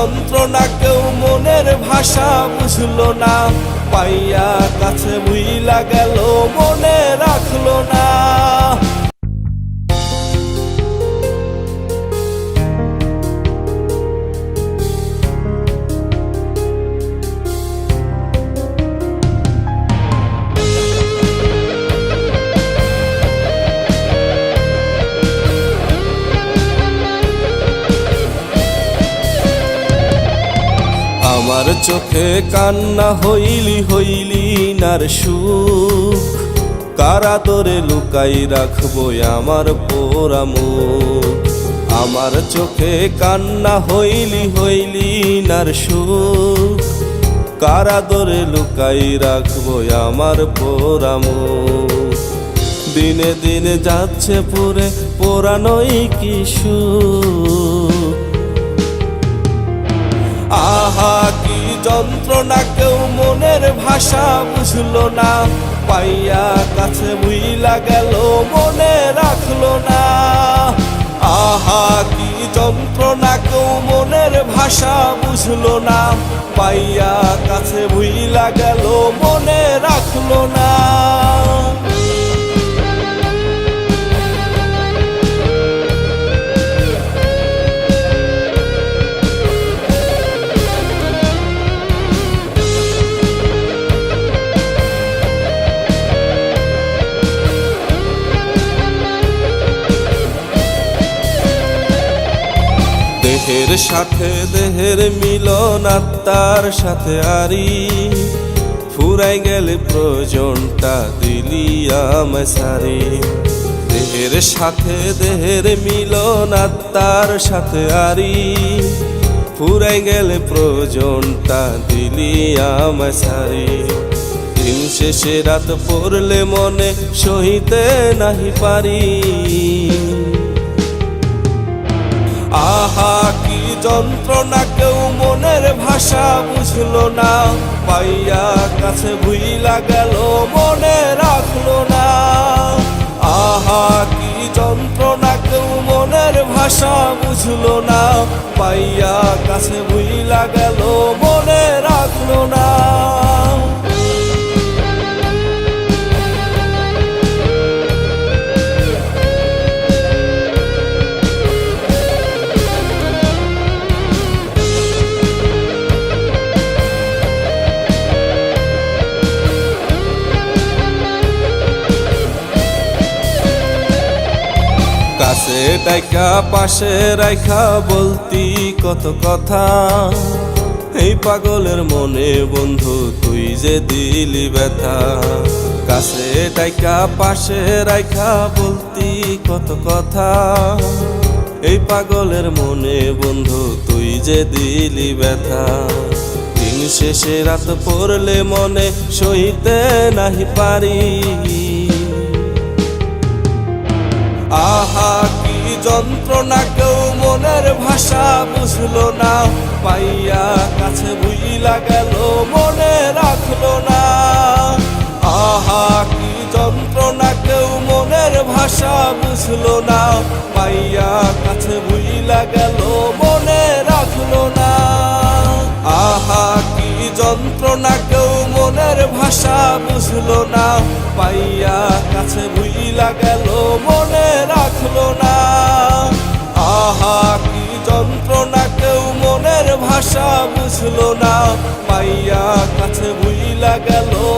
যন্ত্রণা কেউ মনের ভাষা বুঝলো না। পাইয়া কাছে বুইলা গেল মনে রাখল না। আমার চোখে কান্না হইলি হইলি নার সুখ। কারা তোরে লুকাই রাখব আমার পোড়া মুখ আমার চোখে কান্না হইলি হইলি নার সুখ। কারা দরে লুকাই রাখব আমার পোড়া মুখ দিনে দিনে যাচ্ছে পুরে পোড়ানোই কিশু আহা ভাষা বুঝলো না, পাইয়া কাছে মহিলা গেল, মনে রাখল না। আহা, কি যন্ত্রণা কেউ মনের ভাষা বুঝলো না, পাইয়া কাছে ভুইলা গেল, মনে রাখল না। দেহের সাথে, দেহের মিলন আত্মার সাথে আরি। ফুরাই গেলে প্রয়োজনটা দিলি আমায় সারি। দেহের সাথে, দেহের মিলন আত্মার সাথে আরি। ফুরাই গেলে প্রয়োজনটা দিলি আমায় সারি। দিন শেষে রাত পড়লে মনে সহিতে নাহি পারি। যন্ত্রণা কেউ মনের ভাষা বুঝলো না। পাইয়া কাছে ভুইলা গেল, মনে রাখল না। আহা, কি যন্ত্রণা কেউ মনের ভাষা বুঝলো না। পাইয়া কাছে ভুইলা গেল, মনে রাখল না। কাছে ডাইকা, পাশে রাইখা, বলতি কত কথা। এই পাগলের মনে, বন্ধু, তুই যে দিলি ব্যথা। কাছে ডাইকা, পাশে রাইখা, বলতি কত কথা। এই পাগলের মনে, বন্ধু, তুই যে দিলি ব্যথা। দিন শেষে রাত পড়লে মনে, সইতে নাহি পারি। যন্ত্রণা কেউ মনের ভাষা বুঝলো না। পাইয়া কাছে বুইলা গেল, মনে রাখল না। আহা, কি যন্ত্রণা, কেউ মনের ভাষা বুঝলো না। পাইয়া কাছে বুইলা গেল, মনে রাখল না। আহা, কি যন্ত্রণা, কেউ মনের ভাষা বুঝলো না। পাইয়া কাছে বুইলা গেল, মনে রাখল মনের